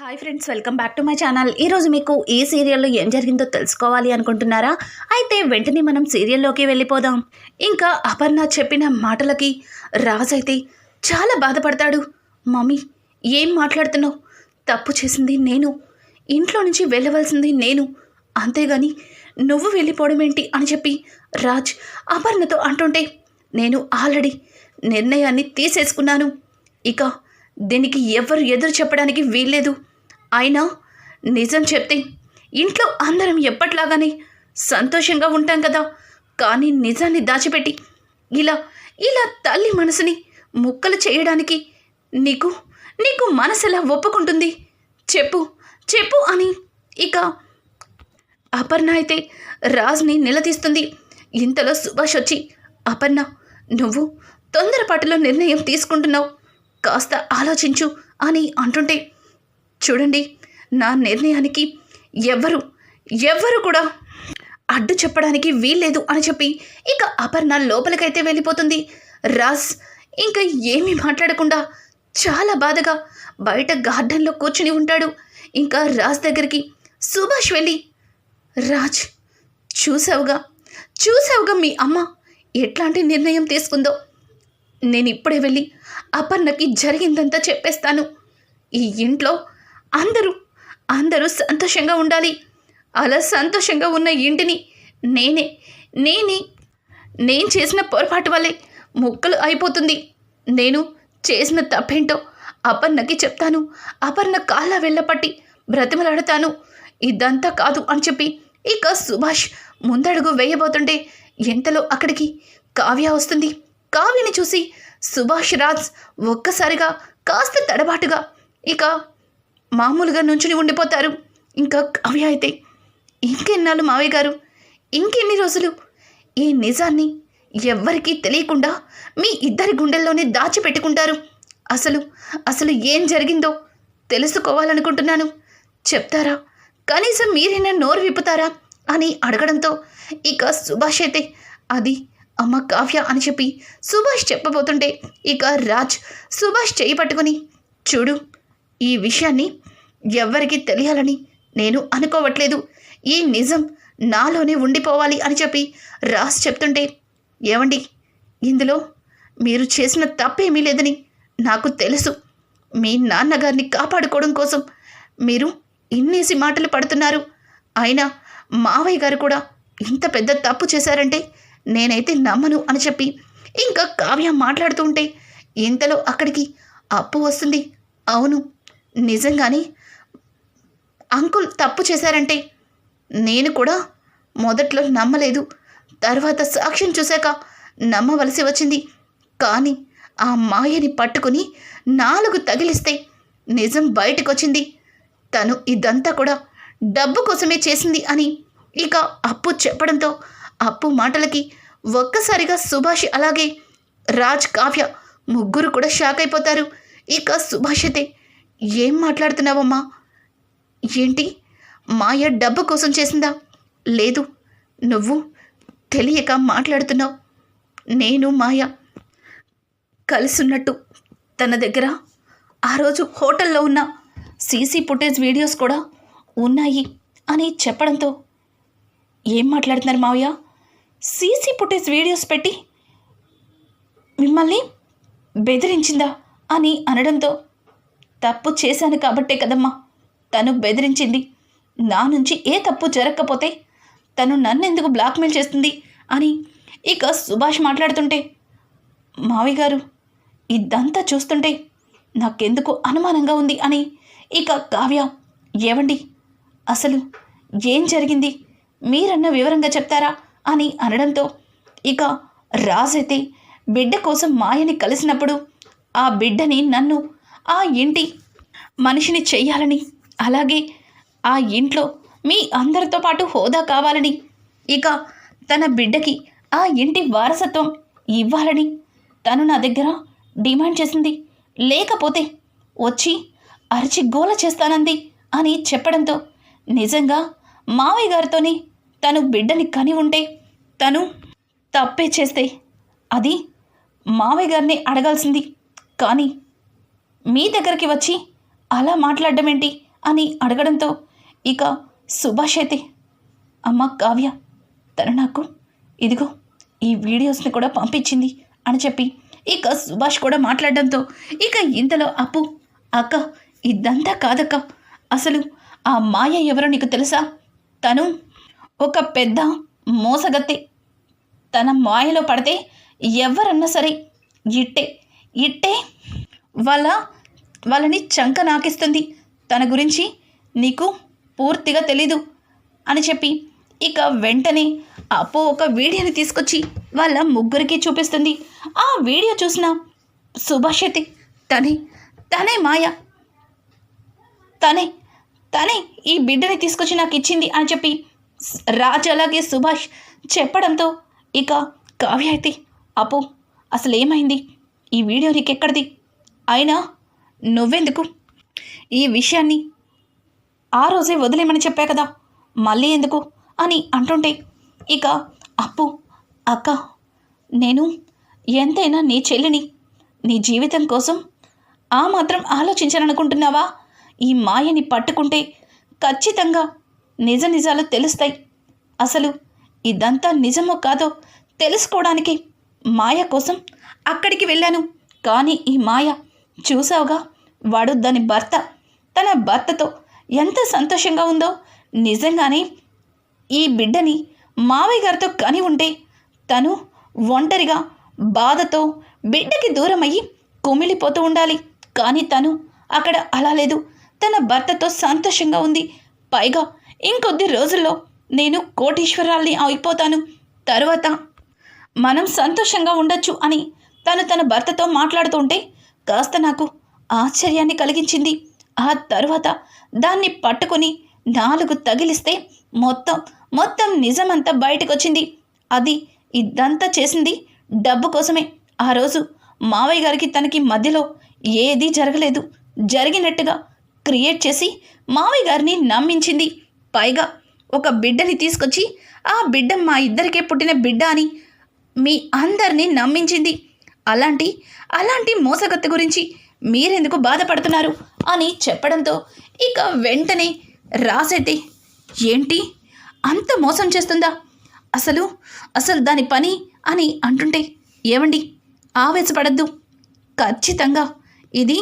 Hi friends welcome back to my channel ఈరోజు మీకు ఈ సీరియల్లో ఏం జరిగిందో తెలుసుకోవాలి అనుకుంటున్నారా? అయితే వెంటనే మనం సీరియల్లోకి వెళ్ళిపోదాం. ఇంకా అపర్ణ చెప్పిన మాటలకి రాజ్ అయితే చాలా బాధపడతాడు. మమ్మీ ఏం మాట్లాడుతున్నావు? తప్పు చేసింది నేను. ఇంట్లో నుంచి వెళ్ళవలసింది నేను. అంతేగాని నువ్వు వెళ్ళిపోవడం ఏంటి? అని చెప్పి రాజ్ అపర్ణతో అంటుంటే నేను ఆల్రెడీ నిర్ణయాన్ని తీసేసుకున్నాను. ఇక దీనికి ఎవరు ఎదురు చెప్పడానికి వీల్లేదు. అయినా నిజం చెప్తే ఇంట్లో అందరం ఎప్పట్లాగానే సంతోషంగా ఉంటాం కదా. కానీ నిజాన్ని దాచిపెట్టి ఇలా ఇలా తల్లి మనసుని ముక్కలు చేయడానికి నీకు నీకు మనసు ఎలా ఒప్పుకుంటుంది? చెప్పు చెప్పు అని ఇక అపర్ణ అయితే రాజ్ని నిలదీస్తుంది. ఇంతలో సుభాష్ వచ్చి అపర్ణ నువ్వు తొందరపాటులో నిర్ణయం తీసుకుంటున్నావు. కాస్త ఆలోచించు అని అంటుంటే చూడండి నా నిర్ణయానికి ఎవ్వరు ఎవ్వరు కూడా అడ్డు చెప్పడానికి వీల్లేదు అని చెప్పి ఇక అపర్ణ లోపలికైతే వెళ్ళిపోతుంది. రాజ్ ఇంకా ఏమీ మాట్లాడకుండా చాలా బాధగా బయట గార్డెన్లో కూర్చుని ఉంటాడు. ఇంకా రాజ్ దగ్గరికి సుభాష్ వెళ్ళి రాజ్ చూసావుగా చూసావుగా మీ అమ్మ ఎట్లాంటి నిర్ణయం తీసుకుందో. నేను ఇప్పుడే వెళ్ళి అపర్ణకి జరిగిందంతా చెప్పేస్తాను. ఈ ఇంట్లో అందరూ అందరూ సంతోషంగా ఉండాలి. అలా సంతోషంగా ఉన్న ఇంటిని నేనే నేనే నేను చేసిన పొరపాటు వల్లే ముక్కలు అయిపోతుంది. నేను చేసిన తప్పేంటో అపర్ణకి చెప్తాను. అపర్ణ కాళ్ళ వెళ్ళపట్టి బ్రతిమలాడతాను. ఇదంతా కాదు అని చెప్పి ఇక సుభాష్ ముందడుగు వేయబోతుంటే ఎంతలో అక్కడికి కావ్య వస్తుంది. కావ్యని చూసి సుభాష్ రాజ్ ఒక్కసారిగా కాస్త తడబాటుగా ఇక మామూలుగా నుంచుని ఉండిపోతారు. ఇంకా కావ్య అయితే ఇంకెన్నాళ్ళు మావయ్య గారు? ఇంకెన్ని రోజులు? ఈ నిజాన్ని ఎవ్వరికీ తెలియకుండా మీ ఇద్దరి గుండెల్లోనే దాచిపెట్టుకుంటారు. అసలు అసలు ఏం జరిగిందో తెలుసుకోవాలనుకుంటున్నాను. చెప్తారా? కనీసం మీరైనా నోరు విప్పుతారా? అని అడగడంతో ఇక సుభాష్ అయితే అది అమ్మ కావ్య అని చెప్పి సుభాష్ చెప్పబోతుంటే ఇక రాజ్ సుభాష్ చేయి పట్టుకుని చూడు ఈ విషయాన్ని ఎవ్వరికీ తెలియాలని నేను అనుకోవట్లేదు. ఈ నిజం నాలోనే ఉండిపోవాలి అని చెప్పి రాసి చెప్తుంటే ఏమండి ఇందులో మీరు చేసిన తప్పేమీ లేదని నాకు తెలుసు. మీ నాన్నగారిని కాపాడుకోవడం కోసం మీరు ఇన్నేసి మాటలు పడుతున్నారు. అయినా మావయ్య గారు కూడా ఇంత పెద్ద తప్పు చేశారంటే నేనైతే నమ్మను అని చెప్పి ఇంకా కావ్య మాట్లాడుతూ ఉంటే ఇంతలో అక్కడికి అప్పు వస్తుంది. అవును నిజంగానే అంకుల్ తప్పు చేశారంటే నేను కూడా మొదట్లో నమ్మలేదు. తర్వాత సాక్ష్యం చూశాక నమ్మవలసి వచ్చింది. కానీ ఆ మాయని పట్టుకుని నాలుగు తగిలిస్తే నిజం బయటకొచ్చింది. తను ఇదంతా కూడా డబ్బు కోసమే చేసింది అని ఇక అప్పు చెప్పడంతో అప్పు మాటలకి ఒక్కసారిగా సుభాష్ అలాగే రాజ్ కావ్య ముగ్గురు కూడా షాక్ అయిపోతారు. ఇక సుభాషితే ఏం మాట్లాడుతున్నావమ్మా? ఏంటి? మాయ డబ్బు కోసం చేసిందా? లేదు. నువ్వు తెలియక మాట్లాడుతున్నావు. నేను మాయ కలిసున్నట్టు తన దగ్గర ఆ రోజు హోటల్లో ఉన్న సీసీ ఫుటేజ్ వీడియోస్ కూడా ఉన్నాయి అని చెప్పడంతో ఏం మాట్లాడుతున్నారు మావయ్య? సీసీ ఫుటేజ్ వీడియోస్ పెట్టి మిమ్మల్ని బెదిరించిందా అని అనడంతో తప్పు చేశాను కాబట్టే కదమ్మా. తను బెదిరించింది. నా నుంచి ఏ తప్పు జరగకపోతే తను నన్నెందుకు బ్లాక్మెయిల్ చేస్తుంది అని ఇక సుభాష్ మాట్లాడుతుంటే మావి గారు ఇదంతా చూస్తుంటే నాకెందుకు అనుమానంగా ఉంది అని ఇక కావ్య ఏవండి అసలు ఏం జరిగింది మీరన్న వివరంగా చెప్తారా అని అనడంతో ఇక రాజైతే బిడ్డ కోసం మాయని కలిసినప్పుడు ఆ బిడ్డని నన్ను ఆ ఇంటి మనిషిని చెయ్యాలని అలాగే ఆ ఇంట్లో మీ అందరితో పాటు హోదా కావాలని. ఇక తన బిడ్డకి ఆ ఇంటి వారసత్వం ఇవ్వాలని తను నా దగ్గర డిమాండ్ చేసింది. లేకపోతే వచ్చి అరిచి గోల చేస్తానంది అని చెప్పడంతో నిజంగా మావయ్య గారితోనే తను బిడ్డని కని ఉంటే తను తప్పే చేస్తే అది మావయ్య గారిని అడగాల్సింది. కానీ మీ దగ్గరికి వచ్చి అలా మాట్లాడడం ఏంటి? అని అడగడంతో ఇక సుభాష్ అయితే అమ్మ కావ్య తను నాకు ఇదిగో ఈ వీడియోస్ని కూడా పంపించింది అని చెప్పి ఇక సుభాష్ కూడా మాట్లాడడంతో ఇక ఇంతలో అప్పు అక్క ఇదంతా కాదక్క అసలు ఆ మాయ ఎవరో నీకు తెలుసా? తను ఒక పెద్ద మోసగత్తే. తన మాయలో పడితే ఎవరన్నా సరే ఇట్టే ఇట్టే వాళ్ళ వాళ్ళని చంక నాకిస్తుంది. తన గురించి నీకు పూర్తిగా తెలీదు అని చెప్పి ఇక వెంటనే అప్పు ఒక వీడియోని తీసుకొచ్చి వాళ్ళ ముగ్గురికి చూపిస్తుంది. ఆ వీడియో చూసిన సుభాష్ అయితే తనే తనే మాయ. తనే తనే ఈ బిడ్డని తీసుకొచ్చి నాకు ఇచ్చింది అని చెప్పి రాజు రాజ్ అలాగే సుభాష్ చెప్పడంతో ఇక కావ్య అయితే అప్పు అసలు ఏమైంది ఈ వీడియో నీకెక్కడిది? అయినా నువ్వెందుకు? ఈ విషయాన్ని ఆ రోజే వదిలేమని చెప్పా కదా. మళ్ళీ ఎందుకు? అని అంటుంటే ఇక అప్పు అక్క నేను ఎంతైనా నీ చెల్లిని నీ జీవితం కోసం ఆ మాత్రం ఆలోచించాలనుకుంటున్నావా ఈ మాయని పట్టుకుంటే ఖచ్చితంగా నిజ నిజాలు తెలుస్తాయి. అసలు ఇదంతా నిజమో కాదో తెలుసుకోవడానికి మాయ కోసం అక్కడికి వెళ్ళాను. కానీ ఈ మాయ చూసావుగా వాడు దాని భర్త. తన భర్తతో ఎంత సంతోషంగా ఉందో. నిజంగానే ఈ బిడ్డని మావయ్య గారితో కని ఉంటే తను ఒంటరిగా బాధతో బిడ్డకి దూరమయ్యి కుమిలిపోతూ ఉండాలి. కానీ తను అక్కడ అలా లేదు. తన భర్తతో సంతోషంగా ఉంది. పైగా ఇంకొద్ది రోజుల్లో నేను కోటీశ్వరాల్ని అయిపోతాను. తర్వాత మనం సంతోషంగా ఉండొచ్చు అని తను తన భర్తతో మాట్లాడుతుంటే కాస్త నాకు ఆశ్చర్యాన్ని కలిగించింది. ఆ తరువాత దాన్ని పట్టుకొని నాలుగు తగిలిస్తే మొత్తం మొత్తం నిజమంతా బయటకొచ్చింది. అది ఇదంతా చేసింది డబ్బు కోసమే. ఆ రోజు మావయ్య గారికి తనకి మధ్యలో ఏదీ జరగలేదు. జరిగినట్టుగా క్రియేట్ చేసి మావయ్య గారిని నమ్మించింది. పైగా ఒక బిడ్డని తీసుకొచ్చి ఆ బిడ్డ మా ఇద్దరికే పుట్టిన బిడ్డ అని మీ అందరినీ నమ్మించింది. అలాంటి అలాంటి మోసగత్తె గురించి మీరెందుకు బాధపడుతున్నారు? అని చెప్పడంతో ఇక వెంటనే రాసైతే ఏంటి? అంత మోసం చేస్తుందా? అసలు అసలు దాని పని అని అంటుంటే ఏమండి ఆవేశపడద్దు. ఖచ్చితంగా ఇది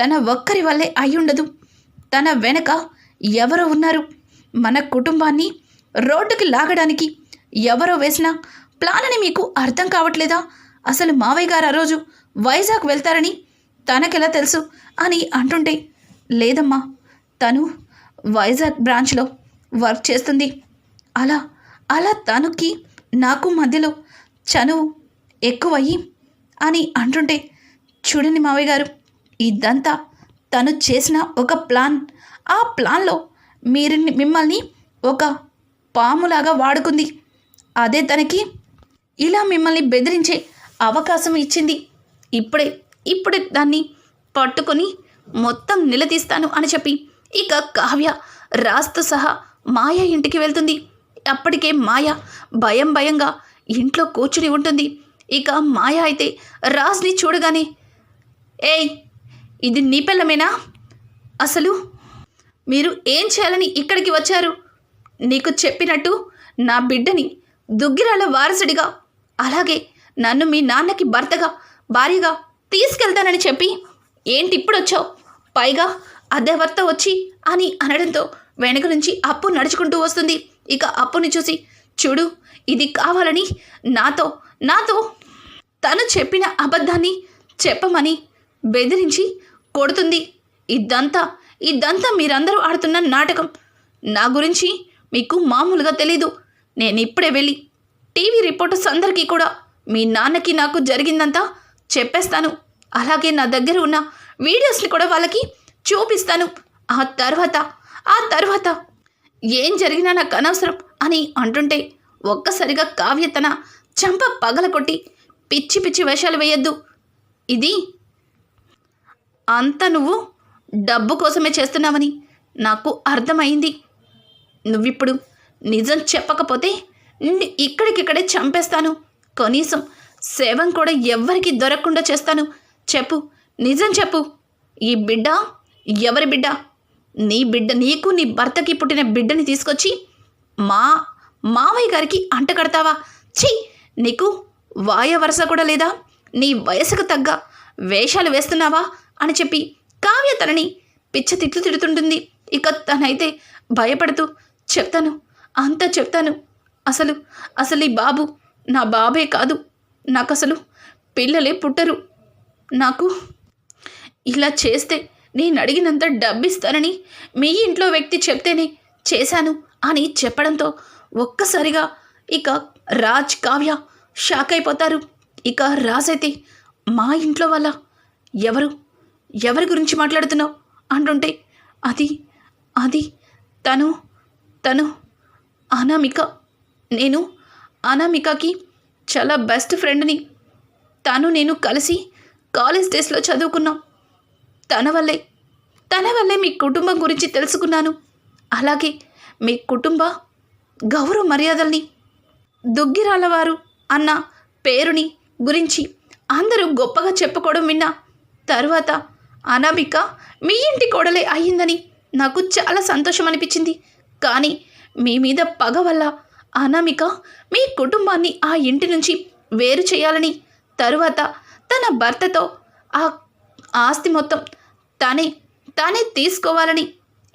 తన ఒక్కరి వల్లే అయ్యుండదు. తన వెనక ఎవరో ఉన్నారు. మన కుటుంబాన్ని రోడ్డుకి లాగడానికి ఎవరో వేసిన ప్లాన్ అని మీకు అర్థం కావట్లేదా? అసలు మావయ్య గారు ఆ రోజు వైజాగ్ వెళ్తారని తనకెలా తెలుసు అని అంటుంటే లేదమ్మా తను వైజాగ్ బ్రాంచ్లో వర్క్ చేస్తుంది. అలా అలా తనుకి నాకు మధ్యలో చనువు ఎక్కువయ్యి అని అంటుంటే చూడండి మావయ్య గారు ఇదంతా తను చేసిన ఒక ప్లాన్. ఆ ప్లాన్లో మీరు మిమ్మల్ని ఒక పాములాగా వాడుకుంది. అదే తనకి ఇలా మిమ్మల్ని బెదిరించే అవకాశం ఇచ్చింది. ఇప్పుడే ఇప్పుడే దాన్ని పట్టుకొని మొత్తం నిలదీస్తాను అని చెప్పి ఇక కావ్య రాస్తూ సహా మాయ ఇంటికి వెళ్తుంది. అప్పటికే మాయ భయం భయంగా ఇంట్లో కూర్చుని ఉంటుంది. ఇక మాయ అయితే రాజ్ని చూడగానే ఏయ్ ఇది నీ పిల్లమేనా అసలు మీరు ఏం చేయాలని ఇక్కడికి వచ్చారు? నీకు చెప్పినట్టు నా బిడ్డని దుగ్గిరాల వారసుడిగా అలాగే నన్ను మీ నాన్నకి భర్తగా భార్యగా తీసుకెళ్తానని చెప్పి ఏంటి ఇప్పుడు వచ్చావు పైగా అదే భర్త వచ్చి అని అనడంతో వెనక నుంచి అప్పు నడుచుకుంటూ వస్తుంది. ఇక అప్పుని చూసి చూడు ఇది కావాలని నాతో నాతో తను చెప్పిన అబద్ధాన్ని చెప్పమని బెదిరించి కొడుతుంది. ఇదంతా ఇదంతా మీరందరూ ఆడుతున్న నాటకం. నా గురించి మీకు మామూలుగా తెలీదు. నేను ఇప్పుడే వెళ్ళి టీవీ రిపోర్టర్స్ అందరికీ కూడా మీ నాన్నకి నాకు జరిగిందంతా చెప్పేస్తాను. అలాగే నా దగ్గర ఉన్న వీడియోస్ని కూడా వాళ్ళకి చూపిస్తాను. ఆ తర్వాత ఆ తర్వాత ఏం జరిగినా నాకు అనవసరం అని అంటుంటే ఒక్కసారిగా కావ్య తన చంప పగలకొట్టి పిచ్చి పిచ్చి వేషాలు వేయొద్దు. ఇది అంతా నువ్వు డబ్బు కోసమే చేస్తున్నావని నాకు అర్థమైంది. నువ్విప్పుడు నిజం చెప్పకపోతే నిన్ను ఇక్కడికిక్కడే చంపేస్తాను. కనీసం శవం కూడా ఎవ్వరికి దొరకకుండా చేస్తాను. చెప్పు. నిజం చెప్పు. ఈ బిడ్డ ఎవరి బిడ్డ? నీ బిడ్డ నీకు నీ భర్తకి పుట్టిన బిడ్డని తీసుకొచ్చి మా మావయ్య గారికి అంట కడతావా? ఛీ! నీకు వాయ వరస కూడా లేదా? నీ వయసుకు తగ్గ వేషాలు వేస్తున్నావా? అని చెప్పి కావ్య తనని పిచ్చ తిట్లు తిడుతుంటుంది. ఇక తనైతే భయపడుతూ చెప్తాను. అంతా చెప్తాను. అసలు అసలు ఈ బాబు నా బాబే కాదు. నాకు అసలు పిల్లలే పుట్టరు. నాకు ఇలా చేస్తే నేను అడిగినంత డబ్బిస్తానని మీ ఇంట్లో వ్యక్తి చెప్తేనే చేశాను అని చెప్పడంతో ఒక్కసారిగా ఇక రాజ్ కావ్య షాక్ అయిపోతారు. ఇక రాజ్ అయితే మా ఇంట్లో వల్ల ఎవరు? ఎవరి గురించి మాట్లాడుతున్నావు? అంటుంటే అది అది తను తను అనామిక. నేను అనామికకి చాలా బెస్ట్ ఫ్రెండ్ని తను నేను కలిసి కాలేజ్ డేస్లో చదువుకున్నాం. తన వల్లే తన వల్లే మీ కుటుంబం గురించి తెలుసుకున్నాను. అలాగే మీ కుటుంబ గౌరవ మర్యాదల్ని దుగ్గిరాలవారు అన్న పేరుని గురించి అందరూ గొప్పగా చెప్పుకోవడం విన్నా తర్వాత అనామిక మీ ఇంటి కోడలే అయ్యిందని నాకు చాలా సంతోషం అనిపించింది కానీ మీ మీద పగ వల్ల అనామిక మీ కుటుంబాన్ని ఆ ఇంటి నుంచి వేరు చేయాలని తరువాత తన భర్తతో ఆ ఆస్తి మొత్తం తనే తానే తీసుకోవాలని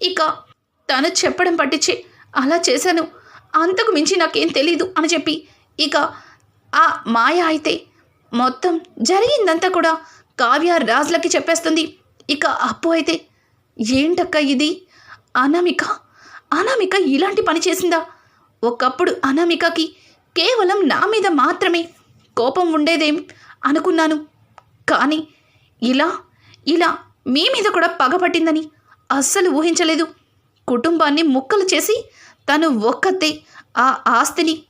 ఇక తను చెప్పడం పట్టించి అలా చేశాను. అంతకు మించి నాకేం తెలీదు అని చెప్పి ఇక ఆ మాయ అయితే మొత్తం జరిగిందంతా కూడా కావ్య రాజులకి చెప్పేస్తుంది. ఇక అప్పు అయితే ఏంటక్క ఇది? అనామిక అనామిక ఇలాంటి పని చేసిందా? ఒకప్పుడు అనామికకి కేవలం నా మీద మాత్రమే కోపం ఉండేదేం అనుకున్నాను. కానీ ఇలా ఇలా మీ మీద కూడా పగపట్టిందని అస్సలు ఊహించలేదు. కుటుంబాన్ని ముక్కలు చేసి తను ఒక్కతే ఆ ఆస్తిని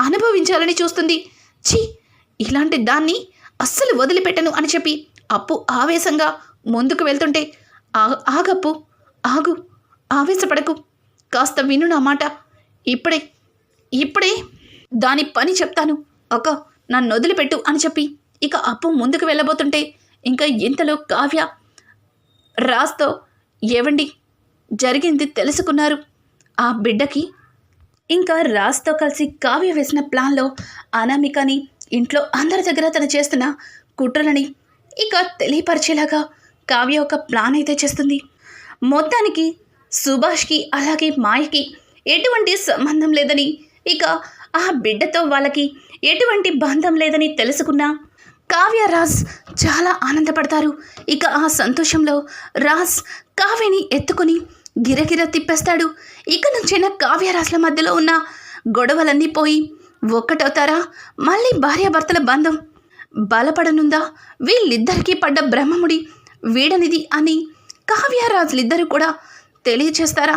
అనుభవించాలని చూస్తుంది. ఛీ ఇలాంటి దాన్ని అస్సలు వదిలిపెట్టను అని చెప్పి అప్పు ఆవేశంగా ముందుకు వెళ్తుంటే ఆ- ఆగప్పు ఆగు ఆవేశపడకు. కాస్త విను నా మాట. ఇప్పుడే ఇప్పుడే దాని పని చెప్తాను. ఒక నన్ను వదిలిపెట్టు అని చెప్పి. ఇక అప్పు ముందుకు వెళ్ళబోతుంటే ఇంకా ఇంతలో కావ్య రాస్తో ఏవండి జరిగింది తెలుసుకున్నారు. ఆ బిడ్డకి ఇంకా రాజ్తో కలిసి కావ్య వేసిన ప్లాన్లో అనామికని ఇంట్లో అందరి దగ్గర తను చేస్తున్న కుట్రలని ఇక తెలియపరిచేలాగా కావ్య ఒక ప్లాన్ అయితే చేస్తుంది. మొత్తానికి సుభాష్కి అలాగే మాయకి ఎటువంటి సంబంధం లేదని? ఇక ఆ బిడ్డతో వాళ్ళకి ఎటువంటి బంధం లేదని తెలుసుకున్న కావ్య రాజ్ చాలా ఆనందపడతారు. ఇక ఆ సంతోషంలో రాజ్ కావ్యని ఎత్తుకొని గిరగిర తిప్పేస్తాడు. ఇక నుంచైనా కావ్యరాజుల మధ్యలో ఉన్న గొడవలన్నీ పోయి ఒక్కటవుతారా? మళ్ళీ భార్యాభర్తల బంధం బలపడనుందా? వీళ్ళిద్దరికీ పడ్డ బ్రహ్మముడి వీడనిది అని కావ్యరాజులిద్దరూ కూడా తెలియచేస్తారా?